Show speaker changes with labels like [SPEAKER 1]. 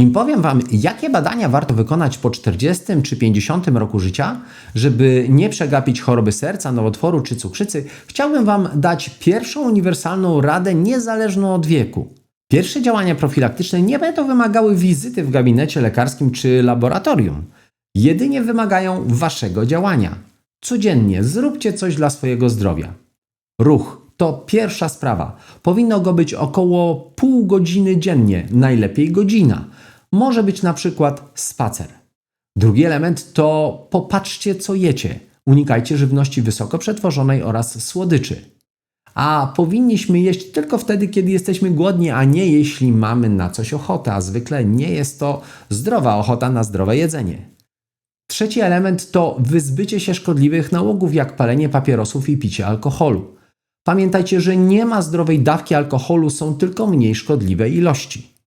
[SPEAKER 1] Nim powiem Wam, jakie badania warto wykonać po 40 czy 50 roku życia, żeby nie przegapić choroby serca, nowotworu czy cukrzycy, chciałbym Wam dać pierwszą uniwersalną radę niezależną od wieku. Pierwsze działania profilaktyczne nie będą wymagały wizyty w gabinecie lekarskim czy laboratorium. Jedynie wymagają Waszego działania. Codziennie zróbcie coś dla swojego zdrowia. Ruch to pierwsza sprawa. Powinno go być około pół godziny dziennie, najlepiej godzina. Może być na przykład spacer. Drugi element to popatrzcie, co jecie. Unikajcie żywności wysoko przetworzonej oraz słodyczy. A powinniśmy jeść tylko wtedy, kiedy jesteśmy głodni, a nie jeśli mamy na coś ochotę, a zwykle nie jest to zdrowa ochota na zdrowe jedzenie. Trzeci element to wyzbycie się szkodliwych nałogów, jak palenie papierosów i picie alkoholu. Pamiętajcie, że nie ma zdrowej dawki alkoholu, są tylko mniej szkodliwe ilości.